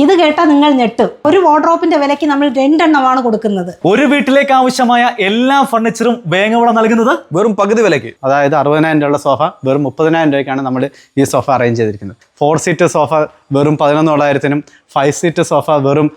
ഇത് കേട്ടാൽ നിങ്ങൾ ഞെട്ടും. ഒരു വാർഡ്രോപ്പിന്റെ വിലയ്ക്ക് നമ്മൾ രണ്ടെണ്ണമാണ് കൊടുക്കുന്നത്. ഒരു വീട്ടിലേക്ക് ആവശ്യമായ എല്ലാ ഫർണിച്ചറും വേങ്ങവിള നൽകുന്നത്? വെറും പകുതി വിലയ്ക്ക്. അതായത് അറുപതിനായിരം രൂപയുള്ള സോഫ വെറും മുപ്പതിനായിരം രൂപയ്ക്കാണ് നമ്മൾ ഈ സോഫ അറേഞ്ച് ചെയ്തിരിക്കുന്നത്. ഫോർ സീറ്റ് സോഫ വെറും പതിനൊന്ന് തൊള്ളായിരത്തിനും ഫൈവ് സീറ്റ് സോഫ വെറും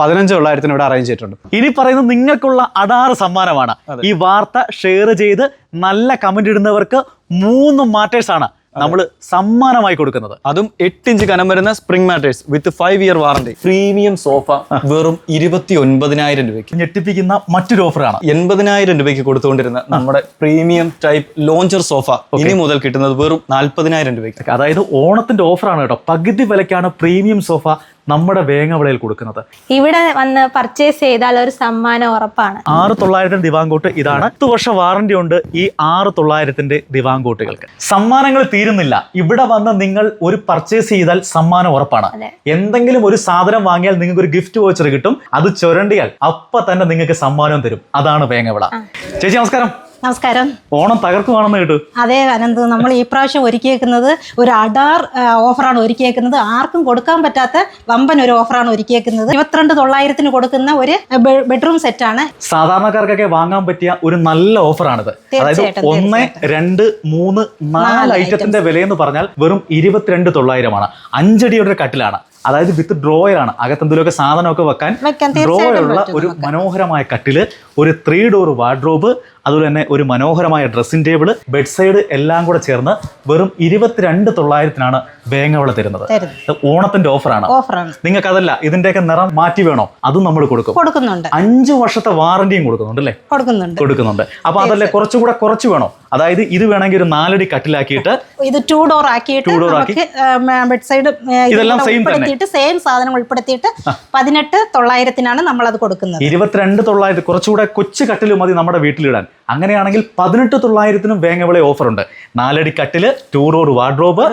പതിനഞ്ച് തൊള്ളായിരത്തിനും ഇവിടെ അറേഞ്ച് ചെയ്തിട്ടുണ്ട്. ഇനി പറയുന്നത് നിങ്ങൾക്കുള്ള അടാറ് സമ്മാനമാണ്. ഈ വാർത്ത ഷെയർ ചെയ്ത് നല്ല കമന്റ് ഇടുന്നവർക്ക് മൂന്ന് മാറ്റേഴ്സ് ആണ്. നമ്മൾ സമ്മാനമായി കൊടുക്കുന്നത്. അതും എട്ടിഞ്ച് കനം വരുന്ന spring mattress with five year warranty premium sofa വെറും ഇരുപത്തി ഒൻപതിനായിരം രൂപയ്ക്ക്. ഞെട്ടിപ്പിക്കുന്ന മറ്റൊരു ഓഫറാണ് എൺപതിനായിരം രൂപയ്ക്ക് കൊടുത്തുകൊണ്ടിരുന്ന നമ്മുടെ പ്രീമിയം ടൈപ്പ് ലോഞ്ചർ സോഫ ഇനി മുതൽ കിട്ടുന്നത് വെറും നാൽപ്പതിനായിരം രൂപയ്ക്ക്. അതായത് ഓണത്തിന്റെ ഓഫറാണ് കേട്ടോ. പകുതി വിലക്കാണ് പ്രീമിയം സോഫ നമ്മുടെ വേങ്ങവിളയിൽ കൊടുക്കുന്നത്. ഇവിടെ വന്ന് പർച്ചേസ് ചെയ്താൽ ഒരു സമ്മാനം ഉറപ്പാണ്. ആറ് തൊള്ളായിരത്തിന്റെ ദിവാങ്കോട്ട് ഇതാണ്. പത്ത് വർഷ വാറന്റി ഉണ്ട് ഈ ആറ് തൊള്ളായിരത്തിന്റെ ദിവാങ്കോട്ടുകൾക്ക്. സമ്മാനങ്ങൾ തീരുന്നില്ല. ഇവിടെ വന്ന് നിങ്ങൾ ഒരു പർച്ചേസ് ചെയ്താൽ സമ്മാനം ഉറപ്പാണ്. എന്തെങ്കിലും ഒരു സാധനം വാങ്ങിയാൽ നിങ്ങൾക്ക് ഒരു ഗിഫ്റ്റ് വോച്ചർ കിട്ടും. അത് ചുരണ്ടിയാൽ അപ്പൊ തന്നെ നിങ്ങൾക്ക് സമ്മാനം തരും. അതാണ് വേങ്ങവിള. ചേച്ചി നമസ്കാരം. നമസ്കാരം. ഓണം തകർക്കുവാണെന്ന് കേട്ടു. അതെ അനന്ത് നമ്മൾ ഈ പ്രാവശ്യം ഒരുക്കിയേക്കുന്നത് ഒരു അഡാർ ഓഫറാണ് ഒരുക്കിയേക്കുന്നത്. ആർക്കും കൊടുക്കാൻ പറ്റാത്ത വമ്പൻ ഒരു ഓഫറാണ് ഒരുക്കിയേക്കുന്നത്. ഇരുപത്തിരണ്ട് തൊള്ളായിരത്തിന് കൊടുക്കുന്ന ഒരു ബെഡ്റൂം സെറ്റ് ആണ് സാധാരണക്കാർക്കൊക്കെ വാങ്ങാൻ പറ്റിയ ഒരു നല്ല ഓഫറാണിത്. അതായത് ഒന്ന് രണ്ട് മൂന്ന് നാല് ഐറ്റത്തിന്റെ എന്ന് പറഞ്ഞാൽ വെറും ഇരുപത്തിരണ്ട് തൊള്ളായിരമാണ്. അഞ്ചടിയുടെ കട്ടിലാണ്. അതായത് വിത്ത് ഡ്രോയർ ആണ് അകത്തെന്തെങ്കിലുമൊക്കെ സാധനമൊക്കെ വെക്കാൻ വെക്കാൻ ഡ്രോയർ ഉള്ള ഒരു മനോഹരമായ കട്ടിൽ ഒരു ത്രീ ഡോർ വാർഡ്രോബ് അതുപോലെ തന്നെ ഒരു മനോഹരമായ ഡ്രസ്സിംഗ് ടേബിൾ ബെഡ് സൈഡ് എല്ലാം കൂടെ ചേർന്ന് വെറും ഇരുപത്തിരണ്ട് തൊള്ളായിരത്തിനാണ് വേങ്ങവള തരുന്നത്. ഓണത്തിന്റെ ഓഫറാണ് ഓഫറാണ് നിങ്ങൾക്ക് അതല്ല ഇതിന്റെയൊക്കെ നിറം മാറ്റി വേണോ? അതും നമ്മൾ കൊടുക്കും. കൊടുക്കുന്നുണ്ട്. അഞ്ച് വർഷത്തെ വാറന്റിയും കൊടുക്കുന്നുണ്ട് അല്ലേ? കൊടുക്കുന്നുണ്ട്. കൊടുക്കുന്നുണ്ട്. അപ്പൊ അതല്ലേ കുറച്ചുകൂടെ കുറച്ച് വേണോ? അതായത് ഇത് വേണമെങ്കിൽ ഒരു നാലടി കട്ടിലാക്കിയിട്ട് ഇത് ടൂ ഡോർ ആക്കിയിട്ട് ടൂ ഡോർ ആക്കി. ബെഡ് സൈഡ് ഇതെല്ലാം സെയിം തന്നെ. സെയിം സാധനം ഉൾപ്പെടുത്തിയിട്ട് പതിനെട്ട് തൊള്ളായിരത്തിനാണ് നമ്മൾ അത് കൊടുക്കുന്നത്. ഇരുപത്തിരണ്ട് തൊള്ളായിരത്തി കുറച്ചുകൂടെ കൊച്ചു കട്ടിൽ മതി നമ്മുടെ വീട്ടിലിടാൻ. അങ്ങനെയാണെങ്കിൽ പതിനെട്ട് തൊള്ളായിരത്തിനും വേങ്ങവിളെ ഓഫർ ഉണ്ട്. നാലടി കട്ടിൽ two road wardrobe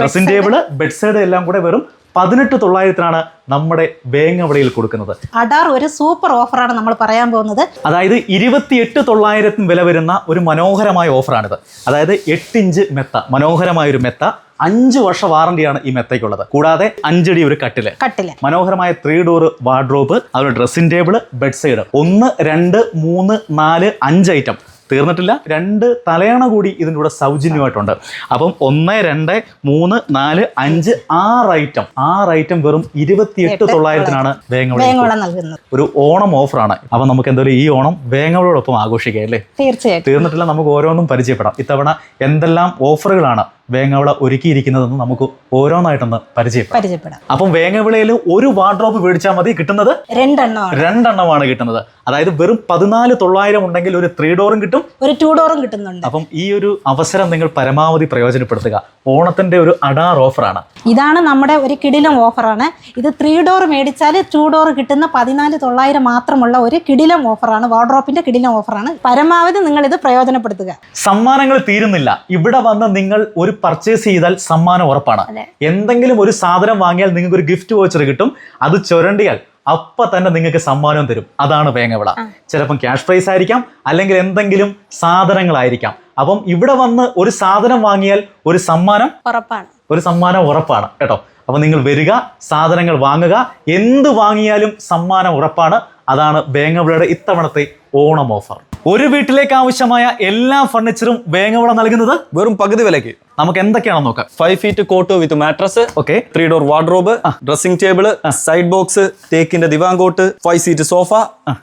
dressing table bed side എല്ലാം കൂടെ വെറും പതിനെട്ട് തൊള്ളായിരത്തിനാണ് നമ്മുടെ വേങ്ങവിളയിൽ കൊടുക്കുന്നത്. അടാർ ഒരു സൂപ്പർ ഓഫറാണ് നമ്മൾ പറയാൻ പോകുന്നത്. അതായത് ഇരുപത്തിയെട്ട് തൊള്ളായിരത്തിന് വില വരുന്ന ഒരു മനോഹരമായ ഓഫറാണിത് അതായത് എട്ടിഞ്ച് മെത്ത മനോഹരമായ ഒരു മെത്ത അഞ്ച് വർഷ വാറണ്ടിയാണ് ഈ മെത്തയ്ക്കുള്ളത്. കൂടാതെ അഞ്ചടി ഒരു കട്ടിൽ. കട്ടിൽ. മനോഹരമായ ത്രീ ഡോർ വാർഡ്രോബ് അതുപോലെ ഡ്രസ്സിംഗ് ടേബിൾ ബെഡ് സൈഡ് ഒന്ന് രണ്ട് മൂന്ന് നാല് അഞ്ച് ഐറ്റം തീർന്നിട്ടില്ല. രണ്ട് തലയണ കൂടി ഇതിന്റെ കൂടെ സൗജന്യമായിട്ടുണ്ട്. അപ്പം ഒന്ന് രണ്ട് മൂന്ന് നാല് അഞ്ച് ആറ് ഐറ്റം ആറ് ഐറ്റം വെറും ഇരുപത്തിയെട്ട് തൊള്ളായിരത്തിനാണ് വേങ്ങവള നൽകുന്നത്. ഒരു ഓണം ഓഫറാണ് അപ്പം നമുക്ക് എന്തായാലും ഈ ഓണം വേങ്ങവളോടൊപ്പം ആഘോഷിക്കാം അല്ലേ? തീർച്ചയായും തീർന്നിട്ടില്ല നമുക്ക് ഓരോന്നും പരിചയപ്പെടാം. ഇത്തവണ എന്തെല്ലാം ഓഫറുകളാണ് വേങ്ങവിള ഒരുക്കിയിരിക്കുന്നതെന്ന് നമുക്ക് ഓരോന്നായിട്ടൊന്ന് പരിചയപ്പെടാം. പരിചയപ്പെടാം. അപ്പം വേങ്ങവിളയിൽ ഒരു വാർഡ്രോപ്പ് മേടിച്ചാൽ മതി കിട്ടുന്നത്? രണ്ടെണ്ണമാണ്. രണ്ടെണ്ണമാണ് കിട്ടുന്നത്. അതായത് വെറും പതിനാല് തൊള്ളായിരം ഉണ്ടെങ്കിൽ ഒരു ത്രീ ഡോറും കിട്ടും. ഒരു ടു ഡോറും കിട്ടുന്നുണ്ട്. അപ്പം ഈ ഒരു അവസരം നിങ്ങൾ പരമാവധി പ്രയോജനപ്പെടുത്തുക. ഓണത്തിന്റെ ഒരു അടാർ ഓഫറാണ് ഇതാണ് നമ്മുടെ ഒരു കിടിലം ഓഫറാണ് ഇത് ത്രീ ഡോർ മേടിച്ചാൽ ടു ഡോർ കിട്ടുന്ന പതിനാല് തൊള്ളായിരം മാത്രമുള്ള ഒരു കിടിലം ഓഫറാണ് വാർഡ്രോപ്പിന്റെ കിടിലം ഓഫറാണ് പരമാവധി നിങ്ങൾ ഇത് പ്രയോജനപ്പെടുത്തുക. സമ്മാനങ്ങൾ തീരുന്നില്ല. ഇവിടെ വന്ന് നിങ്ങൾ ഒരു പർച്ചേസ് ചെയ്താൽ സമ്മാനം ഉറപ്പാണ്. എന്തെങ്കിലും ഒരു സാധനം വാങ്ങിയാൽ നിങ്ങൾക്ക് ഒരു ഗിഫ്റ്റ് വോച്ചർ കിട്ടും. അത് ചുരണ്ടിയാൽ അപ്പൊ തന്നെ നിങ്ങൾക്ക് സമ്മാനം തരും. അതാണ് വേങ്ങവിള. ചിലപ്പം ക്യാഷ് പ്രൈസ് ആയിരിക്കാം അല്ലെങ്കിൽ എന്തെങ്കിലും സാധനങ്ങളായിരിക്കാം. അപ്പം ഇവിടെ വന്ന് ഒരു സാധനം വാങ്ങിയാൽ ഒരു സമ്മാനം ഉറപ്പാണ്. ഒരു സമ്മാനം ഉറപ്പാണ് കേട്ടോ. അപ്പൊ നിങ്ങൾ വരിക സാധനങ്ങൾ വാങ്ങുക. എന്ത് വാങ്ങിയാലും സമ്മാനം ഉറപ്പാണ്. അതാണ് വേങ്ങവിളയുടെ ഇത്തവണത്തെ ഓണം ഓഫർ ഒരു വീട്ടിലേക്ക് ആവശ്യമായ എല്ലാ ഫർണിച്ചറും വേങ്ങവിള നൽകുന്നത് വെറും പകുതി വിലയ്ക്ക്. നമുക്ക് എന്തൊക്കെയാണെന്ന് നോക്കാം. Five feet cot with mattress okay three door wardrobe dressing table side box തേക്കിന്റെ divan cot five seat sofa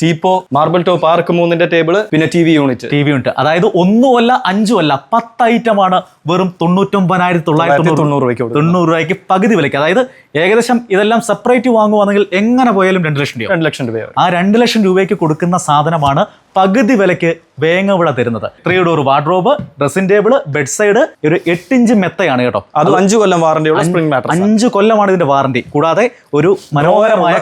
teapoy marble top ആർക്ക് മൂന്നിന്റെ ടേബിൾ പിന്നെ T V unit T V ഉണ്ട് അതായത് ഒന്നുമല്ല അഞ്ചുമല്ല പത്ത് ആണ് വെറും തൊണ്ണൂറ്റൊമ്പതിനായിരത്തി തൊള്ളായിരത്തി തൊണ്ണൂറ് രൂപയ്ക്ക് തൊണ്ണൂറ് രൂപയ്ക്ക് പകുതി വിലയ്ക്ക്. അതായത് ഏകദേശം ഇതെല്ലാം സെപ്പറേറ്റ് വാങ്ങുവാണെങ്കിൽ എങ്ങനെ പോയാലും രണ്ട് ലക്ഷം രൂപ രണ്ട് ലക്ഷം രൂപ ആ രണ്ട് ലക്ഷം രൂപയ്ക്ക് കൊടുക്കുന്ന സാധനമാണ് പകുതി വിലയ്ക്ക് വേങ്ങവിള തരുന്നത്. Three door wardrobe dressing table bed side ഒരു എട്ട് ഇഞ്ച് മെത്തയാണ് കേട്ടോ. അത് അഞ്ച് കൊല്ലം വാറണ്ടിയുള്ള സ്പ്രിംഗ് മാറ്റർ അഞ്ച് കൊല്ലമാണ് ഇതിന്റെ വാറണ്ടി കൂടാതെ ഒരു മനോഹരമായ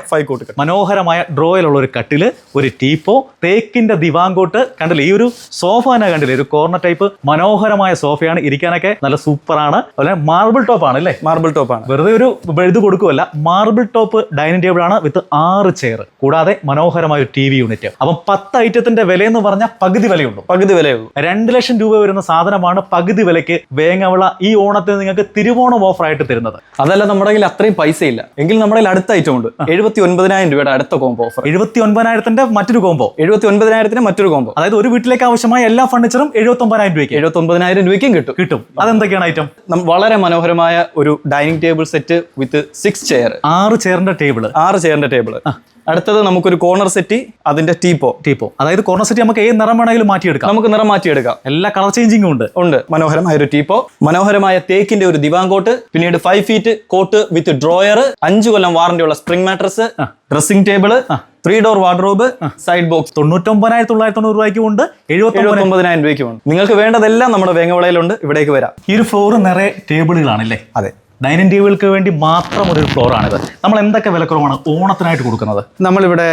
മനോഹരമായ ഡ്രോയിലുള്ള ഒരു കട്ടിൽ ഒരു ടീപ്പോ തേക്കിന്റെ ദിവാങ്കോട്ട് കണ്ടില്ലേ? ഈ ഒരു സോഫ തന്നെ കണ്ടില്ലേ? ഒരു കോർണർ ടൈപ്പ് മനോഹരമായ സോഫയാണ് ഇരിക്കാനൊക്കെ നല്ല സൂപ്പറാണ് അതുപോലെ മാർബിൾ ടോപ്പ് ആണ് അല്ലേ? മാർബിൾ ടോപ്പ് ആണ്. വെറുതെ ഒരു എഴുതു കൊടുക്കുമല്ല മാർബിൾ ടോപ്പ് ഡൈനിങ് ടേബിൾ ആണ് വിത്ത് ആറ് ചെയർ കൂടാതെ മനോഹരമായ ഒരു ടി വി യൂണിറ്റ് അപ്പം പത്ത് ഐറ്റത്തിന്റെ വില എന്ന് പറഞ്ഞാൽ പകുതി പകുതി വിലയുള്ളൂ. പകുതി വിലയുള്ളൂ. രണ്ട് ലക്ഷം രൂപ വരുന്ന സാധനമാണ് പകുതി വിലയ്ക്ക് വേങ്ങവള ഈ ഓണത്തിന് നിങ്ങൾക്ക് തിരുവോണം ഓഫർ ആയിട്ട് തരുന്നത്. അതല്ല നമ്മുടെ കയ്യിൽ അത്രയും പൈസ ഇല്ല എങ്കിൽ നമ്മുടെ കയ്യിൽ അടുത്ത ഐറ്റം ഉണ്ട്. എഴുപത്തി ഒൻപതിനായിരം രൂപയുടെ അടുത്ത കോംബോ ഓഫർ എഴുപത്തി ഒൻപതിനായിരത്തിന്റെ മറ്റൊരു കോംബോ എഴുപത്തി ഒൻപതിനായിരത്തിന്റെ മറ്റൊരു കോംബോ അതായത് ഒരു വീട്ടിലേക്ക് ആവശ്യമായ എല്ലാ ഫർണിച്ചറും എഴുപത്തി ഒമ്പതിനായിരം രൂപയ്ക്ക്. എഴുപത്തി ഒമ്പതിനായിരം രൂപയ്ക്കും കിട്ടും. കിട്ടും. അതെന്തൊക്കെയാണ് ഐറ്റം വളരെ മനോഹരമായ ഒരു dining table set with six chair ആറ് ചെയറിന്റെ ടേബിൾ ആറ് ചെയറിന്റെ ടേബിൾ അടുത്തത് നമുക്കൊരു കോർണർ സെറ്റി അതിന്റെ ടീപ്പോ. ടീപ്പോ. അതായത് കോർണർ സെറ്റ് നമുക്ക് ഏത് നിറം വേണമെങ്കിലും മാറ്റിയെടുക്കാം. നമുക്ക് നിറം മാറ്റിയെടുക്കാം. എല്ലാ കളർ ചേഞ്ചിങ്ങും ഉണ്ട്. ഉണ്ട്. മനോഹരമായ ഒരു ടീപ്പോ. മനോഹരമായ തേക്കിന്റെ ഒരു ദിവാങ്കോട്ട് പിന്നീട് five feet cot with drawer അഞ്ചു കൊല്ലം വാറന്റി ഉള്ള spring mattress dressing table three door wardrobe side box തൊണ്ണൂറ്റൊമ്പതിനായിരത്തി തൊള്ളായിരത്തി തൊണ്ണൂറ് രൂപയ്ക്ക് ഉണ്ട്. എഴുപത്തി എഴുപത്തി ഉണ്ട്. രൂപയ്ക്കുമുണ്ട് നിങ്ങൾക്ക് വേണ്ടതെല്ലാം നമ്മുടെ വേങ്ങവിളയിലുണ്ട്. ഇവിടേക്ക് വരാം. ഈ ഒരു ഫ്ലോർ നിറയെ ടേബിളുകളാണല്ലേ അതെ. ഡൈനിങ് ടേബിൾക്ക് വേണ്ടി മാത്രം ഒരു ഫ്ലോറാണിത് നമ്മൾ എന്തൊക്കെ വിലക്കുറവാണ് ഓണത്തിനായിട്ട് കൊടുക്കുന്നത്? നമ്മളിവിടെ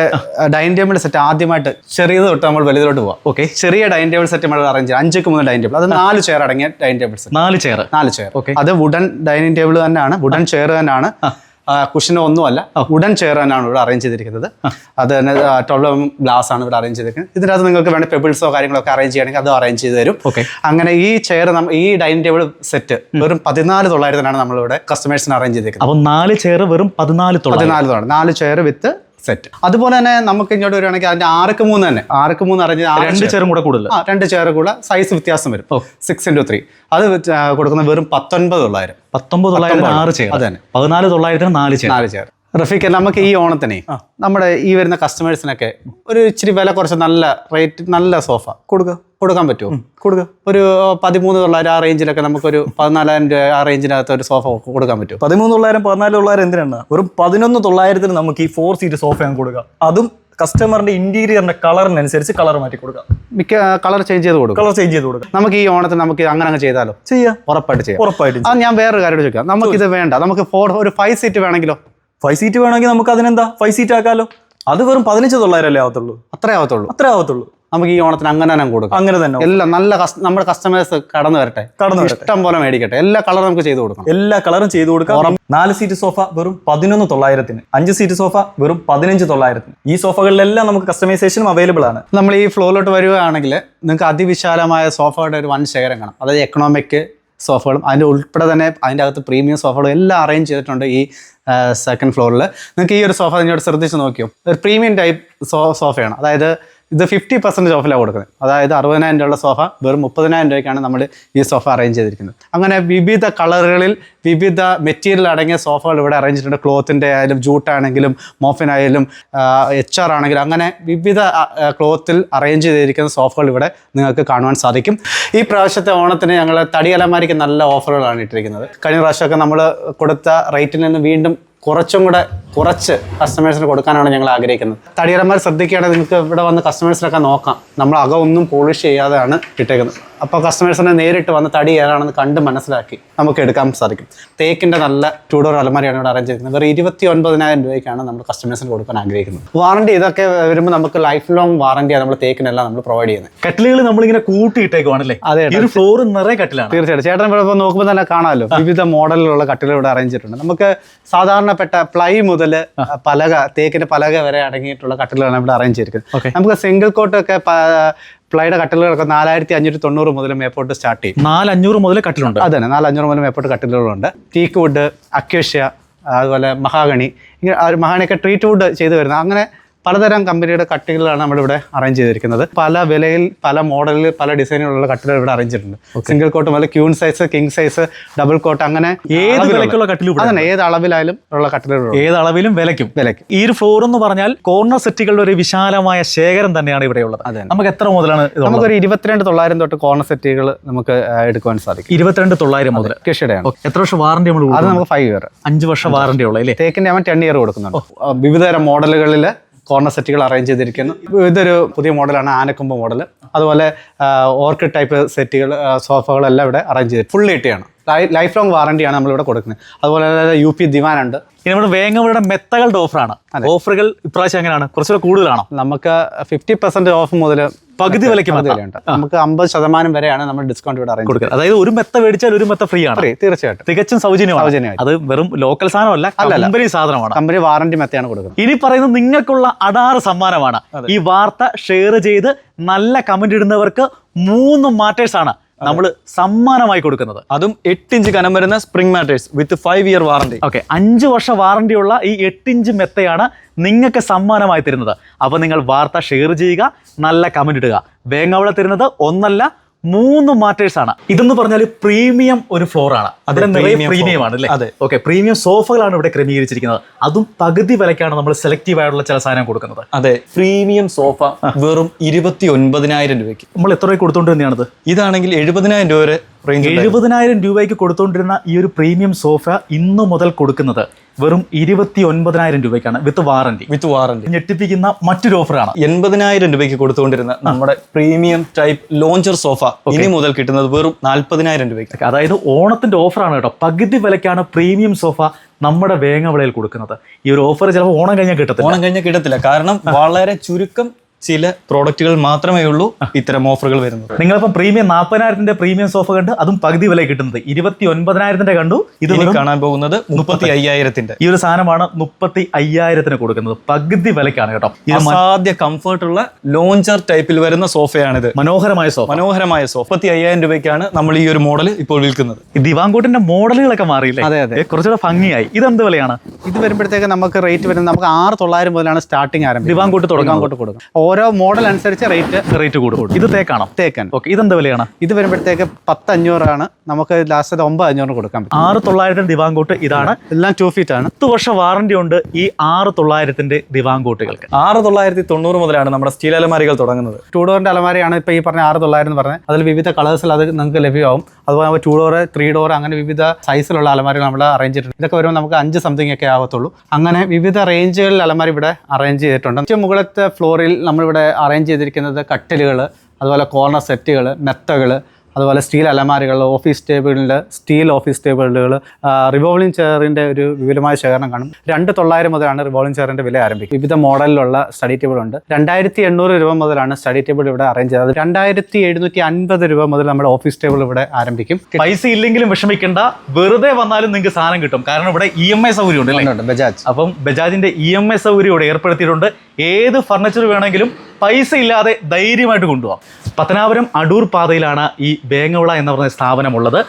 ഡൈനിങ് ടേബിൾ സെറ്റ് ആദ്യമായിട്ട് ചെറിയത് തൊട്ട് നമ്മൾ വലുതിലോട്ട് പോവാം. ഓക്കെ ചെറിയ ഡൈനിങ് ടേബിൾ സെറ്റ് നമ്മൾ അറേഞ്ച് ചെയ്യാം അഞ്ചുക്ക് മൂന്ന് ഡൈനിങ് ടേബിൾ അത് നാല് ചെയർ അടങ്ങിയ ഡൈനിങ് ടേബിൾ സെറ്റ് നാല് ചെയർ നാല് ചെയർ ഓക്കെ അത് വുഡൻ ഡൈനിങ് ടേബിൾ തന്നെയാണ്. വുഡൻ ചെയർ തന്നെയാണ്. കുഷനോ ഒന്നുമല്ല. ഉടൻ ചെയർ തന്നെയാണ് ഇവിടെ അറേഞ്ച് ചെയ്തിരിക്കുന്നത്. അത് തന്നെ ട്വൽവ് ഗ്ലാസ് ആണ് ഇവിടെ അറേഞ്ച് ചെയ്തിരിക്കുന്നത്. ഇതിനകത്ത് നിങ്ങൾക്ക് വേണ്ട പെബിൾസോ കാര്യങ്ങളൊക്കെ അറേഞ്ച് ചെയ്യണമെങ്കിൽ അതും അറേഞ്ച് ചെയ്ത് തരും. ഓക്കെ അങ്ങനെ ഈ ചെയർ ഈ ഡൈനിങ് ടേബിൾ സെറ്റ് വെറും പതിനാല് തൊള്ളായിരത്തിനാണ് നമ്മളിവിടെ കസ്റ്റമേഴ്സിന് അറേഞ്ച് ചെയ്തിരിക്കുന്നത്. അപ്പോൾ നാല് ചെയർ വെറും പതിനാല് പതിനാല് തൊള്ളായിരം. നാല് ചെയർ വിത്ത് സെറ്റ് അതുപോലെ തന്നെ നമുക്ക് ഇങ്ങോട്ട് വരുവാണെങ്കിൽ അതിന്റെ ആർക്ക് മൂന്ന് തന്നെ. ആർക്ക് മൂന്ന് അറേഞ്ച് രണ്ട് ചെയറും കൂടെ കൂടുതൽ രണ്ട് ചെയർ കൂടെ സൈസ് വ്യത്യാസം വരും. സിക്സ് ഇന്റു ത്രീ അത് കൊടുക്കുന്ന വെറും പത്തൊൻപത് തൊള്ളായിരം. പത്തൊമ്പത് തൊള്ളായിരത്തി ആറ് ചെയർ. അതെ. പതിനാല് തൊള്ളായിരത്തിന് നാല് ചെയർ. നാല് ചെയർ. റഫീഖ് നമുക്ക് ഈ ഓണത്തിന് നമ്മുടെ ഈ വരുന്ന കസ്റ്റമേഴ്സിനൊക്കെ ഒരു ഇച്ചിരി വില കുറച്ച് നല്ല റേറ്റ് നല്ല സോഫ കൊടുക്കുക കൊടുക്കാൻ പറ്റുമോ? കൊടുക്കുക ഒരു പതിമൂന്ന് തൊള്ളായിരം ആ റേഞ്ചിലൊക്കെ നമുക്കൊരു പതിനാലായിരം രൂപ ആ റേഞ്ചിനകത്ത് ഒരു സോഫ കൊടുക്കാൻ പറ്റുമോ? പതിമൂന്ന് തൊള്ളായിരം പതിനാല് തൊള്ളായിരം എന്തിനാണ്? ഒരു പതിനൊന്ന് തൊള്ളായിരത്തിന് നമുക്ക് ഈ ഫോർ സീറ്റ് സോഫ കൊടുക്കുക കൊടുക്കാം. അതും കസ്റ്റമറിന്റെ ഇന്റീരിയറിന്റെ കളറിനനുസരിച്ച് കളർ മാറ്റി കൊടുക്കാം. മിക്ക കളർ ചേഞ്ച് ചെയ്ത് കൊടുക്കും. കളർ ചേഞ്ച് ചെയ്ത് കൊടുക്കാം. നമുക്ക് ഈ ഓണത്തിന് നമുക്ക് അങ്ങനെ അങ്ങ് ചെയ്താലോ? ചെയ്യാം. ഉറപ്പായിട്ട് ചെയ്യാം. ഉറപ്പായിട്ട് അത് ഞാൻ വേറൊരു കാര്യം ചോദിക്കാം. നമുക്ക് ഇത് വേണ്ട. നമുക്ക് ഫോർ ഒരു ഫൈവ് സീറ്റ് വേണമെങ്കിലോ? ഫൈവ് സീറ്റ് വേണമെങ്കിൽ നമുക്ക് അതിനെന്താ? ഫൈവ് സീറ്റ് ആക്കാലോ. അത് വെറും പതിനഞ്ച് തൊള്ളായിരം അല്ലേ ആവത്തുള്ളൂ? അത്രേ ആവത്തുള്ളൂ. അത്രേ ആവത്തുള്ളൂ. നമുക്ക് ഈ ഓണത്തിന് അങ്ങനെ തന്നെ കൊടുക്കാം. അങ്ങനെ തന്നെ എല്ലാം നല്ല നമ്മുടെ കസ്റ്റമേഴ്സ് കടന്നു വരട്ടെ. കടന്നു ഇഷ്ടം പോലെ മേടിക്കട്ടെ. എല്ലാ കളറും നമുക്ക് ചെയ്ത് കൊടുക്കാം എല്ലാ കളറും ചെയ്തു കൊടുക്കാം. നാല് സീറ്റ് സോഫ വെറും പതിനൊന്ന് തൊള്ളായിരത്തിന്. അഞ്ച് സീറ്റ് സോഫ വെറും പതിനഞ്ച് തൊള്ളായിരത്തിന്. ഈ സോഫകളിലെല്ലാം നമുക്ക് കസ്റ്റമൈസേഷനും അവൈലബിൾ ആണ്. നമ്മൾ ഈ ഫ്ലോറിലോട്ട് വരികയാണെങ്കിൽ നിങ്ങൾക്ക് അതിവിശാലമായ സോഫയുടെ ഒരു വൺ ശേഖരം കാണാം. അതായത് എക്കണോമിക് സോഫകളും അതിന്റെ ഉൾപ്പെടെ തന്നെ അതിന്റെ അകത്ത് പ്രീമിയം സോഫകളും എല്ലാം അറേഞ്ച് ചെയ്തിട്ടുണ്ട് ഈ സെക്കൻഡ് ഫ്ലോറിൽ നിങ്ങൾക്ക് ഈ ഒരു സോഫ നിങ്ങളോട് ശ്രദ്ധിച്ച് നോക്കിയോ? ഒരു പ്രീമിയം ടൈപ്പ് സോ സോഫയാണ് അതായത് ഇത് ഫിഫ്റ്റി പെർസെന്റേജ് ഓഫിലാണ് കൊടുക്കുന്നത്. അതായത് അറുപതിനായിരം രൂപയുള്ള സോഫ വെറും മുപ്പതിനായിരം രൂപയ്ക്കാണ് നമ്മൾ ഈ സോഫ അറേഞ്ച് ചെയ്തിരിക്കുന്നത്. അങ്ങനെ വിവിധ കളറുകളിൽ വിവിധ മെറ്റീരിയൽ അടങ്ങിയ സോഫകൾ ഇവിടെ അറേഞ്ച് ചെയ്തിട്ടുണ്ട്. ക്ലോത്തിന്റെ ആയാലും ജൂട്ടാണെങ്കിലും മോഫിനായാലും എച്ച് ആർ ആണെങ്കിലും അങ്ങനെ വിവിധ ക്ലോത്തിൽ അറേഞ്ച് ചെയ്തിരിക്കുന്ന സോഫകൾ ഇവിടെ നിങ്ങൾക്ക് കാണുവാൻ സാധിക്കും. ഈ പ്രാവശ്യത്തെ ഓണത്തിന് ഞങ്ങൾ തടിയലമാരിക്ക് നല്ല ഓഫറുകളാണ് ഇട്ടിരിക്കുന്നത്. കഴിഞ്ഞ പ്രാവശ്യമൊക്കെ നമ്മൾ കൊടുത്ത റേറ്റിൽ നിന്ന് വീണ്ടും കുറച്ചും കൂടെ കുറച്ച് കസ്റ്റമേഴ്സിന് കൊടുക്കാനാണ് ഞങ്ങൾ ആഗ്രഹിക്കുന്നത്. തടിയറന്മാർ ശ്രദ്ധിക്കുകയാണെങ്കിൽ നിങ്ങൾക്ക് ഇവിടെ വന്ന് കസ്റ്റമേഴ്സിനൊക്കെ നോക്കാം. നമ്മൾ അകമൊന്നും ഒന്നും പോളിഷ് ചെയ്യാതെയാണ് ഇട്ടേക്കുന്നത്. അപ്പോൾ കസ്റ്റമേഴ്സിനെ നേരിട്ട് വന്ന് തടി ഏതാണെന്ന് കണ്ട് മനസ്സിലാക്കി നമുക്ക് എടുക്കാൻ സാധിക്കും. തേക്കിന്റെ നല്ല ടൂഡോർ അലമാരിയാണ് ഇവിടെ അറേഞ്ച് ചെയ്തിരിക്കുന്നത് വെറും ഇരുപത്തി ഒൻപതിനായിരം രൂപയ്ക്കാണ് നമ്മൾ കസ്റ്റമേഴ്സിന് കൊടുക്കാൻ ആഗ്രഹിക്കുന്നത്. വാറണ്ടി ഇതൊക്കെ വരുമ്പോൾ നമുക്ക് ലൈഫ് ലോങ് വാറണ്ടിയാണ് നമ്മൾ തേക്കിനെല്ലാം നമ്മൾ പ്രൊവൈഡ് ചെയ്യുന്നത്. കട്ടിലുകൾ നമ്മളിങ്ങനെ കൂട്ടിയിട്ടേക്കുവാണല്ലേ അതെ, ഒരു ഫ്ലോർ നിറയെ കട്ടിലാണ്. തീർച്ചയായിട്ടും. ചേട്ടൻ ഇവിടെ നോക്കുമ്പോൾ തന്നെ കാണാമല്ലോ. വിവിധ മോഡലിലുള്ള കട്ടിലുകൾ ഇവിടെ അറേഞ്ച് ചെയ്തിട്ടുണ്ട്. നമുക്ക് സാധാരണപ്പെട്ട പ്ലൈ മുതൽ പലക തേക്കിന്റെ പലക വരെ അടങ്ങിയിട്ടുള്ള കട്ടിലുകളാണ് ഇവിടെ അറേഞ്ച് ചെയ്തിരിക്കുന്നത്. നമുക്ക് സിംഗിൾ കോട്ട് ഒക്കെ പ്ലൈയുടെ കട്ടിലുകളൊക്കെ നാലായിരത്തി അഞ്ഞൂറ്റി തൊണ്ണൂറ് മുതൽ മേപ്പോട്ട് സ്റ്റാർട്ട് ചെയ്യും. നാലഞ്ഞൂറ് മുതൽ കട്ടിലുണ്ട്. അത് തന്നെ നാലഞ്ഞൂറ് മുതൽ മേപ്പോട്ട് കട്ടിലുകളുണ്ട്. ടീക്ക് വുഡ് അക്വേഷ്യ അതുപോലെ മഹാഗണി ഇങ്ങനെ മഹാഗണിയൊക്കെ ട്രീറ്റ് വുഡ് ചെയ്ത് വരുന്നത് അങ്ങനെ പലതരം കമ്പനിയുടെ കട്ടിലുകളാണ് നമ്മളിവിടെ അറേഞ്ച് ചെയ്തിരിക്കുന്നത്. പല വിലയിൽ പല മോഡലിൽ പല ഡിസൈനിലുള്ള കട്ടിലുകൾ ഇവിടെ അറേഞ്ച് ചെയ്തിട്ടുണ്ട്. സിംഗിൾ കോട്ട് മുതൽ queen size king size double cot അങ്ങനെ ഏത് വിലയ്ക്കുള്ള വിലക്കുള്ള കട്ടിലും ഇവിടെ അതന്നെ ഏത് അളവിലായാലും ഉള്ള കട്ടിലുകളുണ്ട് ഏത് അളവിലും വിലയ്ക്കും. വിലയ്ക്കും. ഈ ഒരു ഫ്ലോർ എന്ന് പറഞ്ഞാൽ കോർണർ സെറ്റുകളുടെ ഒരു വിശാലമായ ശേഖരം തന്നെയാണ് ഇവിടെ ഉള്ളത്. അതെ. നമുക്ക് എത്ര മുതലാണ് നമുക്ക് ഒരു ഇരുപത്തിരണ്ട് തൊള്ളായിരം തൊട്ട് കോർണർ സെറ്റുകൾ നമുക്ക് എടുക്കുവാൻ സാധിക്കും. ഇരുപത്തിരണ്ട് തൊള്ളായിരം മുതൽ. കൃഷിയുടെയാണ്. എത്ര വർഷം വാറണ്ടി നമ്മൾ അത് നമുക്ക് ഫൈവ് ഇയർ അഞ്ച് വർഷം വാറണ്ടി ഉള്ളത് അല്ലേ? തേക്കിന്റെ അവൻ ടെൻ ഇയർ കൊടുക്കുന്നുണ്ട്. വിവിധതരം മോഡലുകളിൽ കോർണർ സെറ്റുകൾ അറേഞ്ച് ചെയ്തിരിക്കുന്നു. ഇതൊരു പുതിയ മോഡലാണ് ആനക്കൊമ്പ് മോഡൽ. അതുപോലെ ഓർക്കിഡ് ടൈപ്പ് സെറ്റുകൾ സോഫകളെല്ലാം ഇവിടെ അറേഞ്ച് ചെയ്ത് ഫുൾ ഇട്ടിയാണ് ലൈഫ് ലോങ് വാറണ്ടിയാണ് നമ്മളിവിടെ കൊടുക്കുന്നത്. അതുപോലെ യു പി ദിവാനുണ്ട്. ഇനി നമ്മൾ വേങ്ങവരുടെ മെത്തകളുടെ ഓഫറാണ് ഓഫറുകൾ ഇപ്രാവശ്യം എങ്ങനെയാണ്? കുറച്ചുകൂടെ കൂടുതലാണോ? നമുക്ക് ഫിഫ്റ്റി പെർസെന്റ് ഓഫ് മുതൽ പകുതി വിലയ്ക്ക് നമുക്ക് അമ്പത് ശതമാനം വരെയാണ് നമ്മൾ ഡിസ്കൗണ്ട് ഇവിടെ അറേഞ്ച് കൊടുക്കുക അതായത് ഒരു മെത്ത മേടിച്ചാൽ ഒരു മെത്ത ഫ്രീ ആണ്. തീർച്ചയായിട്ടും. തികച്ചും സൗജന്യമാണ്. അത് വെറും ലോക്കൽ സാധനമല്ല. കമ്പനി സാധനമാണ്. കമ്പനി വാറന്റി മെത്തയാണ് കൊടുക്കുന്നത്. ഇനി പറയുന്നത് നിങ്ങൾക്കുള്ള അടാറ് സമ്മാനമാണ്. ഈ വാർത്ത ഷെയർ ചെയ്ത് നല്ല കമന്റ് ഇടുന്നവർക്ക് മൂന്ന് മാറ്റേഴ്സ് ആണ്. നമ്മൾ സമ്മാനമായി കൊടുക്കുന്നത്. അതും എട്ട് ഇഞ്ച് കനം വരുന്ന spring mattress with five year warranty okay അഞ്ച് വർഷ വാറണ്ടി ഉള്ള ഈ എട്ടിഞ്ച് മെത്തയാണ് നിങ്ങൾക്ക് സമ്മാനമായി തരുന്നത്. അപ്പോൾ നിങ്ങൾ വാർത്ത ഷെയർ ചെയ്യുക നല്ല കമന്റ് ഇടുക. വേങ്ങാവള തരുന്നത് ഒന്നല്ല മൂന്ന് മാറ്റേഴ്സ് ആണ്. ഇതെന്ന് പറഞ്ഞാൽ പ്രീമിയം ഒരു ഫ്ലോർ ആണ്. അതിന് നിറയെ പ്രീമിയം ആണ് അല്ലേ അതെ. ഓക്കെ പ്രീമിയം സോഫകളാണ് ഇവിടെ ക്രമീകരിച്ചിരിക്കുന്നത്. അതും പകുതി വിലക്കാണ് നമ്മൾ സെലക്റ്റീവ് ആയിട്ടുള്ള ചില സാധനം കൊടുക്കുന്നത്. അതെ പ്രീമിയം സോഫ വെറും ഇരുപത്തി ഒൻപതിനായിരം രൂപയ്ക്ക്. നമ്മൾ എത്ര രൂപ തന്നെയാണത് ഇതാണെങ്കിൽ എഴുപതിനായിരം രൂപ വരെ എഴുപതിനായിരം രൂപയ്ക്ക് കൊടുത്തുകൊണ്ടിരുന്ന ഈ ഒരു പ്രീമിയം സോഫ ഇന്നു മുതൽ കൊടുക്കുന്നത് വെറും ഇരുപത്തി ഒൻപതിനായിരം രൂപയ്ക്കാണ് വിത്ത് വാറന്റി വിത്ത് വാറന്റി ഞെട്ടിപ്പിക്കുന്ന മറ്റൊരു ഓഫറാണ് എൺപതിനായിരം രൂപയ്ക്ക് കൊടുത്തുകൊണ്ടിരുന്ന നമ്മുടെ പ്രീമിയം ടൈപ്പ് ലോഞ്ചർ സോഫ ഇനി മുതൽ കിട്ടുന്നത് വെറും നാൽപ്പതിനായിരം രൂപയ്ക്ക്. അതായത് ഓണത്തിന്റെ ഓഫറാണ് കേട്ടോ. പകുതി വിലക്കാണ് പ്രീമിയം സോഫ നമ്മുടെ വേങ്ങവിളയിൽ കൊടുക്കുന്നത്. ഈ ഒരു ഓഫർ ചിലപ്പോൾ ഓണം കഴിഞ്ഞാൽ കിട്ടത്തില്ല. ഓണം കഴിഞ്ഞാൽ കിട്ടത്തില്ല. കാരണം വളരെ ചുരുക്കം ചില പ്രോഡക്റ്റുകൾ മാത്രമേ ഉള്ളൂ ഇത്തരം ഓഫറുകൾ വരുന്നത്. നിങ്ങളിപ്പം പ്രീമിയം നാൽപ്പതിനായിരത്തിന്റെ പ്രീമിയം സോഫ കണ്ട് അതും പകുതി വില കിട്ടുന്നത്. ഇരുപത്തി ഒൻപതിനായിരത്തിന്റെ കണ്ടു. ഇത് കാണാൻ പോകുന്നത് മുപ്പത്തി അയ്യായിരത്തിന്റെ ഈ ഒരു സാധനമാണ് മുപ്പത്തി അയ്യായിരത്തിന് കൊടുക്കുന്നത്. പകുതി വിലക്കാണ് കേട്ടോ. ഇത് കംഫർട്ട് അസാധ്യ കംഫർട്ടുള്ള ലോഞ്ചർ ടൈപ്പിൽ വരുന്ന സോഫയാണിത് മനോഹരമായ സോഫ. മനോഹരമായ സോഫ. മുപ്പത്തി അയ്യായിരം രൂപയ്ക്കാണ് നമ്മൾ ഈ ഒരു മോഡൽ ഇപ്പോൾ വിൽക്കുന്നത്. ദിവാങ്കോട്ടിന്റെ മോഡലുകളൊക്കെ മാറിയില്ലേ? അതെ, അതെ. കുറച്ചുകൂടെ ഭംഗിയായി. ഇത് എന്ത് വിലയാണ്? ഇത് വരുമ്പോഴത്തേക്ക് നമുക്ക് റേറ്റ് വരുന്നത് നമുക്ക് ആറ് തൊള്ളായിരം മുതലാണ് സ്റ്റാർട്ടിംഗ് ആരംഭിക്കുന്നത്. ദിവാങ്കോട്ട് തുടങ്ങാൻ കൊടുക്കും. ഓരോ മോഡൽ അനുസരിച്ച് റേറ്റ് റേറ്റ് കൂടും. ഇത് തേക്കാണോ? തേക്കൻ. ഓക്കെ ഇതെന്ത് വിലയാണ്? ഇത് വരുമ്പോഴത്തേക്ക് പത്ത് അഞ്ഞൂറാണ് നമുക്ക് ലാസ്റ്റ് ഒമ്പത് അഞ്ഞൂറ് കൊടുക്കാം പറ്റും. ആറ് തൊള്ളായിരത്തിന് ദിവാങ്കോട്ട് ഇതാണ്. എല്ലാം ടു ഫീറ്റ് ആണ്. പത്ത് വർഷം വാറന്റി ഉണ്ട് ഈ ആറ് തൊള്ളായിരത്തിന്റെ ദിവാങ്കോട്ടുകൾക്ക്. ആറ് തൊള്ളായിരത്തി തൊണ്ണൂറ് മുതലാണ് നമ്മുടെ സ്റ്റീൽ അലമാരികൾ തുടങ്ങുന്നത്. ടൂ ഡോറിന്റെ അലമാരയാണ് ഇപ്പോൾ ഈ പറഞ്ഞ ആറ് തൊള്ളായിരം എന്ന് പറഞ്ഞത്. അതിൽ വിവിധ കളേഴ്സിൽ അത് നിങ്ങൾക്ക് ലഭ്യമാവും. അതുപോലെ ടൂ ഡോർ ത്രീ ഡോർ അങ്ങനെ വിവിധ സൈസിലുള്ള അലമാരികൾ നമ്മൾ അറേഞ്ച് ചെയ്തിട്ടുണ്ട്. ഇതൊക്കെ വരുമ്പോൾ നമുക്ക് അഞ്ച് സംതിങ് ഒക്കെ ആവത്തുള്ളൂ അങ്ങനെ വിവിധ റേഞ്ചുകളിൽ അലമാരി ഇവിടെ അറേഞ്ച് ചെയ്തിട്ടുണ്ട്. ഏറ്റവും ഫ്ലോറിൽ ഫ്ലോറിൽ നമ്മളിവിടെ അറേഞ്ച് ചെയ്തിരിക്കുന്നത് കട്ടിലുകൾ അതുപോലെ കോർണർ സെറ്റുകൾ മെത്തകൾ അതുപോലെ സ്റ്റീൽ അലമാരകൾ ഓഫീസ് ടേബിളിന്റെ സ്റ്റീൽ ഓഫീസ് ടേബിളുകൾ റിവോൾവിംഗ് ചെയറിന്റെ ഒരു വിപുലമായ ശേഖരണം കാണും. രണ്ട് തൊള്ളായിരം മുതലാണ് റിവോൾവിംഗ് ചെയറിന്റെ വില ആരംഭിക്കും വിവിധ മോഡലിലുള്ള സ്റ്റഡി ടേബിൾ ഉണ്ട്. രണ്ടായിരത്തി എണ്ണൂറ് രൂപ മുതലാണ് സ്റ്റഡി ടേബിൾ ഇവിടെ അറേഞ്ച് ചെയ്തത്. രണ്ടായിരത്തി എഴുന്നൂറ്റി അൻപത് രൂപ മുതൽ നമ്മുടെ ഓഫീസ് ടേബിൾ ഇവിടെ ആരംഭിക്കും. പൈസ ഇല്ലെങ്കിലും വിഷമിക്കേണ്ട. വെറുതെ വന്നാലും നിങ്ങൾക്ക് സാധനം കിട്ടും. കാരണം ഇവിടെ ഇ എം ഐ സൗകര്യം ഉണ്ട്, ബജാജ്. അപ്പം ബജാജിന്റെ ഇ എം ഐ സൗകര്യം ഇവിടെ ഏർപ്പെടുത്തിയിട്ടുണ്ട്. ഏത് ഫർണിച്ചർ വേണമെങ്കിലും പൈസ ഇല്ലാതെ ധൈര്യമായിട്ട് കൊണ്ടുപോകാം. പത്തനാപുരം അടൂർ പാതയിലാണ് ഈ വേങ്ങവിള എന്ന് പറഞ്ഞ സ്ഥാപനമുള്ളത്.